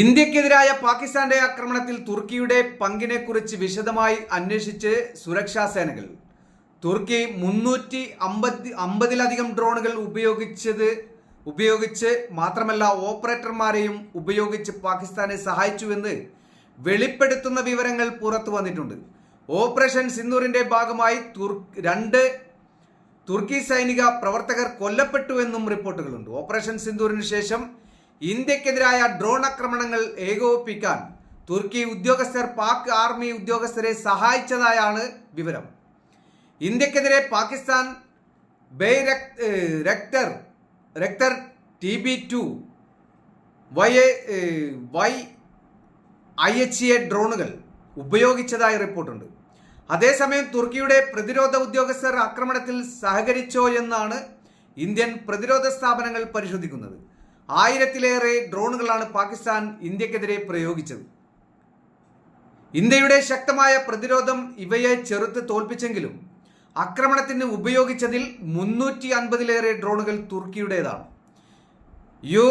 ഇന്ത്യക്കെതിരായ പാകിസ്ഥാന്റെ ആക്രമണത്തിൽ തുർക്കിയുടെ പങ്കിനെക്കുറിച്ച് വിശദമായി അന്വേഷിച്ച് സുരക്ഷാ സേനകൾ. തുർക്കി മുന്നൂറ്റി അമ്പത്തി അമ്പതിലധികം ഡ്രോണുകൾ ഉപയോഗിച്ചത് ഉപയോഗിച്ച് മാത്രമല്ല ഓപ്പറേറ്റർമാരെയും ഉപയോഗിച്ച് പാകിസ്ഥാനെ സഹായിച്ചുവെന്ന് വെളിപ്പെടുത്തുന്ന വിവരങ്ങൾ പുറത്തു വന്നിട്ടുണ്ട്. ഓപ്പറേഷൻ സിന്ദൂറിന്റെ ഭാഗമായി രണ്ട് തുർക്കി സൈനിക പ്രവർത്തകർ കൊല്ലപ്പെട്ടുവെന്നും റിപ്പോർട്ടുകളുണ്ട്. ഓപ്പറേഷൻ സിന്ദൂറിന് ശേഷം ഇന്ത്യക്കെതിരായ ഡ്രോൺ ആക്രമണങ്ങൾ ഏകോപിപ്പിക്കാൻ തുർക്കി ഉദ്യോഗസ്ഥർ പാക് ആർമി ഉദ്യോഗസ്ഥരെ സഹായിച്ചതായാണ് വിവരം. ഇന്ത്യക്കെതിരെ Pakistan Bayraktar രക്തർ T B two Y Y I H A ഡ്രോണുകൾ ഉപയോഗിച്ചതായി റിപ്പോർട്ടുണ്ട്. അതേസമയം തുർക്കിയുടെ പ്രതിരോധ ഉദ്യോഗസ്ഥർ ആക്രമണത്തിൽ സഹകരിച്ചോ എന്നാണ് ഇന്ത്യൻ പ്രതിരോധ സ്ഥാപനങ്ങൾ പരിശോധിക്കുന്നത്. ആയിരത്തിലേറെ ഡ്രോണുകളാണ് പാകിസ്ഥാൻ ഇന്ത്യക്കെതിരെ പ്രയോഗിച്ചത്. ഇന്ത്യയുടെ ശക്തമായ പ്രതിരോധം ഇവയെ ചെറുത്ത് തോൽപ്പിച്ചെങ്കിലും ആക്രമണത്തിന് ഉപയോഗിച്ചതിൽ മുന്നൂറ്റി അൻപതിലേറെ ഡ്രോണുകൾ തുർക്കിയുടേതാണ്. യു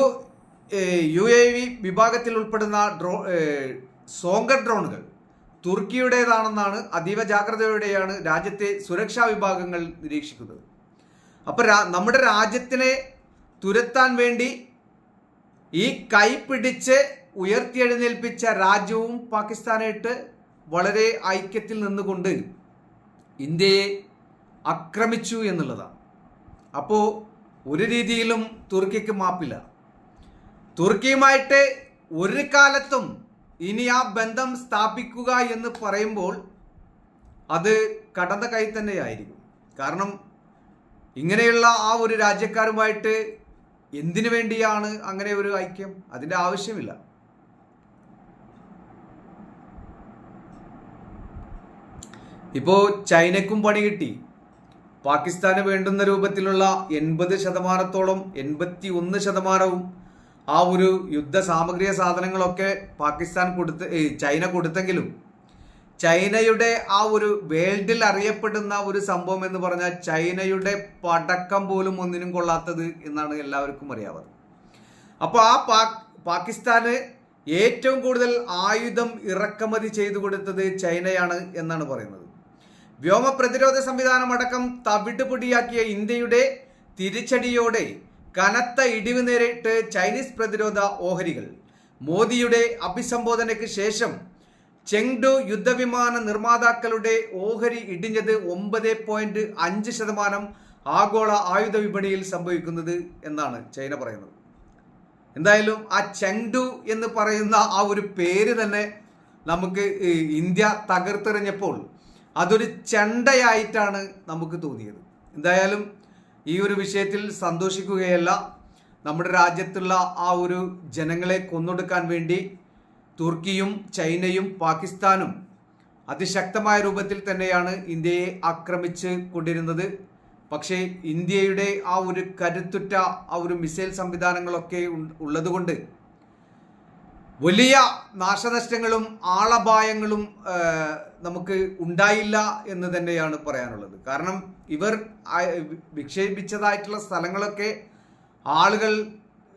യു എ വി വിഭാഗത്തിൽ ഉൾപ്പെടുന്ന ഡ്രോ സോങ്കർ ഡ്രോണുകൾ തുർക്കിയുടേതാണെന്നാണ് അതീവ ജാഗ്രതയോടെയാണ് രാജ്യത്തെ സുരക്ഷാ വിഭാഗങ്ങൾ നിരീക്ഷിക്കുന്നത്. അപ്പോൾ നമ്മുടെ രാജ്യത്തിനെ തുരത്താൻ വേണ്ടി ഈ കൈ പിടിച്ച് ഉയർത്തിയെഴുന്നേൽപ്പിച്ച രാജ്യവും പാകിസ്ഥാനായിട്ട് വളരെ ഐക്യത്തിൽ നിന്നുകൊണ്ട് ഇന്ത്യയെ ആക്രമിച്ചു എന്നുള്ളതാണ്. അപ്പോൾ ഒരു രീതിയിലും തുർക്കിക്ക് മാപ്പില്ല. തുർക്കിയുമായിട്ട് ഒരു കാലത്തും ഇനി ആ ബന്ധം സ്ഥാപിക്കുക എന്ന് പറയുമ്പോൾ അത് കടന്ന കൈ തന്നെയായിരിക്കും. കാരണം ഇങ്ങനെയുള്ള ആ ഒരു രാജ്യക്കാരുമായിട്ട് എന്തിനു വേണ്ടിയാണ് അങ്ങനെ ഒരു ഐക്യം? അതിന്റെ ആവശ്യമില്ല. ഇപ്പോ ചൈനക്കും പണി കിട്ടി. പാകിസ്ഥാന് വേണ്ടുന്ന രൂപത്തിലുള്ള എൺപത് ശതമാനത്തോളം എൺപത്തി ഒന്ന് ശതമാനവും ആ ഒരു യുദ്ധ സാമഗ്രിക സാധനങ്ങളൊക്കെ പാകിസ്ഥാൻ കൊടുത്ത് ചൈന കൊടുത്തെങ്കിലും ചൈനയുടെ ആ ഒരു വേൾഡിൽ അറിയപ്പെടുന്ന ഒരു സംഭവം എന്ന് പറഞ്ഞാൽ ചൈനയുടെ പടക്കം പോലും ഒന്നിനും കൊള്ളാത്തത് എന്നാണ് എല്ലാവർക്കും അറിയാവുന്നത്. അപ്പോൾ ആ പാക് പാകിസ്ഥാന് ഏറ്റവും കൂടുതൽ ആയുധം ഇറക്കുമതി ചെയ്തു കൊടുത്തത് ചൈനയാണ് എന്നാണ് പറയുന്നത്. വ്യോമ പ്രതിരോധ സംവിധാനം അടക്കം തവിട് പൊടിയാക്കിയ ഇന്ത്യയുടെ തിരിച്ചടിയോടെ കനത്ത ഇടിവ് നേരിട്ട് ചൈനീസ് പ്രതിരോധ ഓഹരികൾ മോദിയുടെ അഭിസംബോധനയ്ക്ക് ശേഷം ചെങ്ഡു യുദ്ധവിമാന നിർമ്മാതാക്കളുടെ ഓഹരി ഇടിഞ്ഞത് ഒമ്പത് പോയിന്റ് അഞ്ച് ശതമാനം ആഗോള ആയുധ വിപണിയിൽ സംഭവിക്കുന്നത് എന്നാണ് ചൈന പറയുന്നത്. എന്തായാലും ആ ചെങ്ഡു എന്ന് പറയുന്ന ആ ഒരു പേര് തന്നെ നമുക്ക് ഇന്ത്യ തകർത്തെറിഞ്ഞപ്പോൾ അതൊരു ചെണ്ടയായിട്ടാണ് നമുക്ക് തോന്നിയത്. എന്തായാലും ഈ ഒരു വിഷയത്തിൽ സന്തോഷിക്കുകയല്ല. നമ്മുടെ രാജ്യത്തുള്ള ആ ഒരു ജനങ്ങളെ കൊന്നൊടുക്കാൻ വേണ്ടി തുർക്കിയും ചൈനയും പാകിസ്ഥാനും അതിശക്തമായ രൂപത്തിൽ തന്നെയാണ് ഇന്ത്യയെ ആക്രമിച്ച് കൊണ്ടിരുന്നത്. പക്ഷേ ഇന്ത്യയുടെ ആ ഒരു കരുത്തുറ്റ ആ ഒരു മിസൈൽ സംവിധാനങ്ങളൊക്കെ ഉള്ളതുകൊണ്ട് വലിയ നാശനഷ്ടങ്ങളും ആളപായങ്ങളും നമുക്ക് ഉണ്ടായില്ല എന്ന് തന്നെയാണ് പറയാനുള്ളത്. കാരണം ഇവർ വിക്ഷേപിച്ചതായിട്ടുള്ള സ്ഥലങ്ങളൊക്കെ ആളുകൾ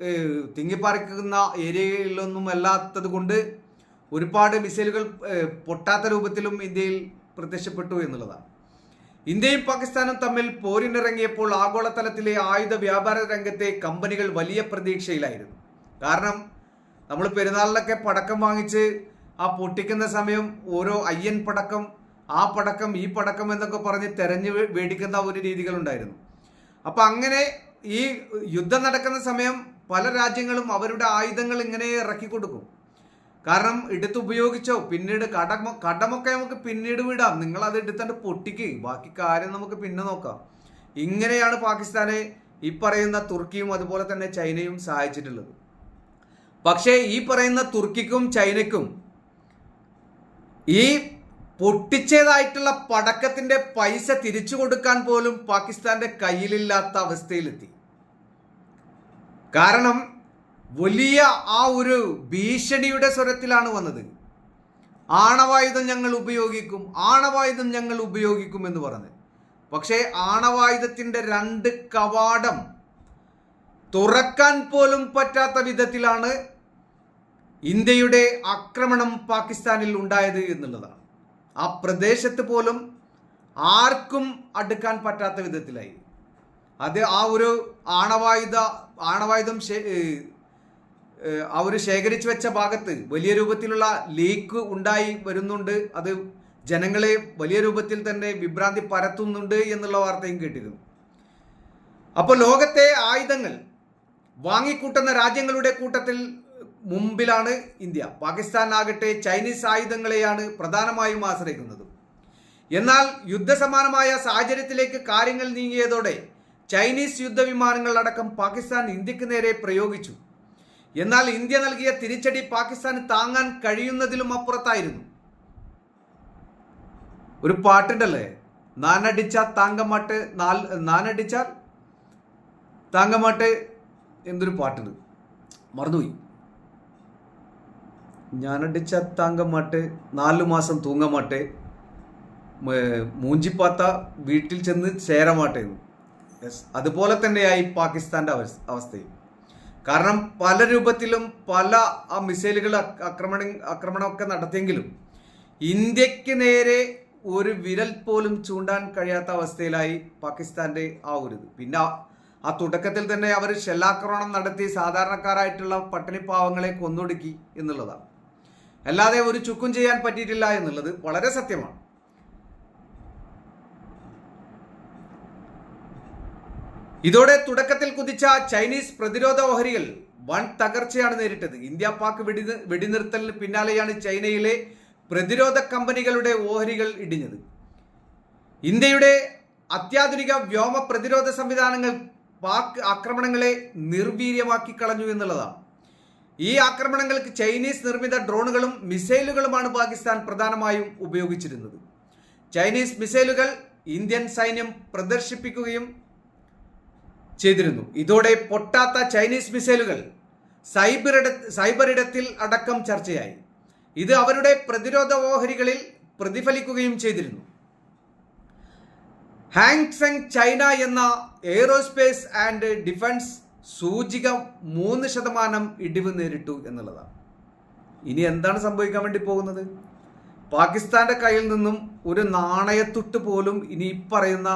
ഏ, ഏരിയകളിലൊന്നും അല്ലാത്തത് കൊണ്ട് ഒരുപാട് മിസൈലുകൾ പൊട്ടാത്ത രൂപത്തിലും ഇന്ത്യയിൽ പ്രത്യക്ഷപ്പെട്ടു എന്നുള്ളതാണ്. ഇന്ത്യയും പാകിസ്ഥാനും തമ്മിൽ പോരിനിറങ്ങിയപ്പോൾ ആഗോളതലത്തിലെ ആയുധ വ്യാപാര രംഗത്തെ കമ്പനികൾ വലിയ പ്രതീക്ഷയിലായിരുന്നു. കാരണം നമ്മൾ പെരുന്നാളിലൊക്കെ പടക്കം വാങ്ങിച്ച് ആ പൊട്ടിക്കുന്ന സമയം ഓരോ അയ്യൻ പടക്കം ആ പടക്കം ഈ പടക്കം എന്നൊക്കെ പറഞ്ഞ് തെരഞ്ഞു മേടിക്കുന്ന ഒരു രീതികളുണ്ടായിരുന്നു. അപ്പം അങ്ങനെ ഈ യുദ്ധം നടക്കുന്ന സമയം പല രാജ്യങ്ങളും അവരുടെ ആയുധങ്ങൾ ഇങ്ങനെ ഇറക്കി കൊടുക്കും. കാരണം എടുത്ത് ഉപയോഗിച്ചോ പിന്നീട് കടമ കടമൊക്കെ നമുക്ക് പിന്നീട് വിടാം. നിങ്ങൾ അത് എടുത്തണ്ട് പൊട്ടിക്ക്. ബാക്കി കാര്യം നമുക്ക് പിന്നെ നോക്കാം. ഇങ്ങനെയാണ് പാകിസ്ഥാനെ ഈ പറയുന്ന തുർക്കിയും അതുപോലെ തന്നെ ചൈനയും സഹായിച്ചിട്ടുള്ളത്. പക്ഷേ ഈ പറയുന്ന തുർക്കിക്കും ചൈനയ്ക്കും ഈ പൊട്ടിച്ചതായിട്ടുള്ള പടക്കത്തിന്റെ പൈസ തിരിച്ചു കൊടുക്കാൻ പോലും പാകിസ്ഥാന്റെ കയ്യിലില്ലാത്ത അവസ്ഥയിലെത്തി. കാരണം വലിയ ആ ഒരു ഭീഷണിയുടെ സ്വരത്തിലാണ് വന്നത്. ആണവായുധം ഞങ്ങൾ ഉപയോഗിക്കും ആണവായുധം ഞങ്ങൾ ഉപയോഗിക്കും എന്ന് പറഞ്ഞ്. പക്ഷേ ആണവായുധത്തിന്റെ രണ്ട് കവാടം തുറക്കാൻ പോലും പറ്റാത്ത വിധത്തിലാണ് ഇന്ത്യയുടെ ആക്രമണം പാകിസ്ഥാനിൽ ഉണ്ടായത് എന്നുള്ളതാണ്. ആ പ്രദേശത്ത് പോലും ആർക്കും അടുക്കാൻ പറ്റാത്ത വിധത്തിലായി. അത് ആ ഒരു ആണവായുധ ആണവായുധം ഒരു ശേഖരിച്ചു വെച്ച ഭാഗത്ത് വലിയ രൂപത്തിലുള്ള ലീക്ക് ഉണ്ടായി വരുന്നുണ്ട്. അത് ജനങ്ങളെ വലിയ രൂപത്തിൽ തന്നെ വിഭ്രാന്തി പരത്തുന്നുണ്ട് എന്നുള്ള വാർത്തയും കേട്ടിരുന്നു. അപ്പോൾ ലോകത്തെ ആയുധങ്ങൾ വാങ്ങിക്കൂട്ടുന്ന രാജ്യങ്ങളുടെ കൂട്ടത്തിൽ മുമ്പിലാണ് ഇന്ത്യ. പാകിസ്ഥാൻ ആകട്ടെ ചൈനീസ് ആയുധങ്ങളെയാണ് പ്രധാനമായും ആശ്രയിക്കുന്നത്. എന്നാൽ യുദ്ധസമാനമായ സാഹചര്യത്തിലേക്ക് കാര്യങ്ങൾ നീങ്ങിയതോടെ ചൈനീസ് യുദ്ധവിമാനങ്ങൾ അടക്കം പാകിസ്ഥാൻ ഇന്ത്യയ്ക്ക് നേരെ പ്രയോഗിച്ചു. എന്നാൽ ഇന്ത്യ നൽകിയ തിരിച്ചടി പാകിസ്ഥാന് താങ്ങാൻ കഴിയുന്നതിലും അപ്പുറത്തായിരുന്നു. ഒരു പാട്ടുണ്ടല്ലേ? നാനടിച്ച താങ്കമാട്ട് നാൽ നാനടിച്ചാൽ താങ്കമാട്ട് എന്തൊരു പാട്ടുണ്ട്. മറന്നുപോയി. ഞാനടിച്ച താങ്കമാട്ട് നാലു മാസം തൂങ്ങമാട്ടെ മൂഞ്ചിപ്പാത്ത വീട്ടിൽ ചെന്ന് ചേരമാട്ടേന്നു. അതുപോലെ തന്നെയായി പാകിസ്ഥാന്റെ അവസ് അവസ്ഥയും. കാരണം പല രൂപത്തിലും പല ആ മിസൈലുകൾ ആക്രമണ ആക്രമണമൊക്കെ നടത്തിയെങ്കിലും ഇന്ത്യയ്ക്ക് നേരെ ഒരു വിരൽ പോലും ചൂണ്ടാൻ കഴിയാത്ത അവസ്ഥയിലായി പാകിസ്ഥാന്റെ ആ ഒരു പിന്നെ ആ തുടക്കത്തിൽ തന്നെ അവർ ഷെല്ലാക്രമണം നടത്തി സാധാരണക്കാരായിട്ടുള്ള പട്ടിണിപ്പാവങ്ങളെ കൊന്നൊടുക്കി എന്നുള്ളതാണ്. അല്ലാതെ ഒരു ചുക്കും ചെയ്യാൻ പറ്റിയിട്ടില്ല എന്നുള്ളത് വളരെ സത്യമാണ്. ഇതോടെ തുടക്കത്തിൽ കുതിച്ച ചൈനീസ് പ്രതിരോധ ഓഹരികൾ വൻ തകർച്ചയാണ് നേരിട്ടത്. ഇന്ത്യ പാക് വെടി വെടിനിർത്തലിന് പിന്നാലെയാണ് ചൈനയിലെ പ്രതിരോധ കമ്പനികളുടെ ഓഹരികൾ ഇടിഞ്ഞത്. ഇന്ത്യയുടെ അത്യാധുനിക വ്യോമ പ്രതിരോധ സംവിധാനങ്ങൾ പാക് ആക്രമണങ്ങളെ നിർവീര്യമാക്കി കളഞ്ഞു എന്നുള്ളതാണ്. ഈ ആക്രമണങ്ങൾക്ക് ചൈനീസ് നിർമ്മിത ഡ്രോണുകളും മിസൈലുകളുമാണ് പാകിസ്ഥാൻ പ്രധാനമായും ഉപയോഗിച്ചിരുന്നത്. ചൈനീസ് മിസൈലുകൾ ഇന്ത്യൻ സൈന്യം പ്രദർശിപ്പിക്കുകയും ചെയ്തിരുന്നു. ഇതോടെ പൊട്ടാത്ത ചൈനീസ് മിസൈലുകൾ സൈബർ സൈബറിടത്തിൽ അടക്കം ചർച്ചയായി. ഇത് അവരുടെ പ്രതിരോധ ഓഹരികളിൽ പ്രതിഫലിക്കുകയും ചെയ്തിരുന്നു. ഹാങ്സെങ് ചൈന എന്ന എയ്റോസ്പേസ് ആൻഡ് ഡിഫൻസ് സൂചിക മൂന്ന് ശതമാനം ഇടിവ് നേരിട്ടു എന്നുള്ളതാണ്. ഇനി എന്താണ് സംഭവിക്കാൻ വേണ്ടി പോകുന്നത്? പാകിസ്ഥാന്റെ കയ്യിൽ നിന്നും ഒരു നാണയത്തുട്ട് പോലും ഇനി പറയുന്ന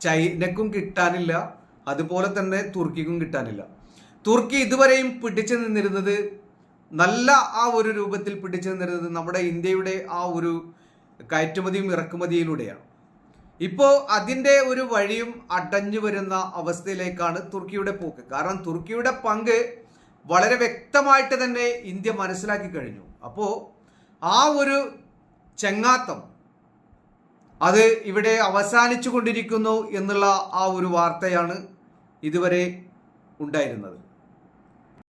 ചൈനക്കും കിട്ടാനില്ല. അതുപോലെ തന്നെ തുർക്കിക്കും കിട്ടാനില്ല. തുർക്കി ഇതുവരെയും പിടിച്ചു നിന്നിരുന്നത് നല്ല ആ ഒരു രൂപത്തിൽ പിടിച്ചു നിന്നിരുന്നത് നമ്മുടെ ഇന്ത്യയുടെ ആ ഒരു കയറ്റുമതിയും ഇറക്കുമതിയിലൂടെയാണ്. ഇപ്പോൾ അതിന്റെ ഒരു വഴിയും അടഞ്ഞു വരുന്ന അവസ്ഥയിലേക്കാണ് തുർക്കിയുടെ പോക്ക്. കാരണം തുർക്കിയുടെ പങ്ക് വളരെ വ്യക്തമായിട്ട് തന്നെ ഇന്ത്യ മനസ്സിലാക്കി കഴിഞ്ഞു. അപ്പോൾ ആ ഒരു ചെങ്ങാത്തം അത് ഇവിടെ അവസാനിച്ചു കൊണ്ടിരിക്കുന്നു എന്നുള്ള ആ ഒരു വാർത്തയാണ് ഇതുവരെ ഉണ്ടായിരുന്നത്.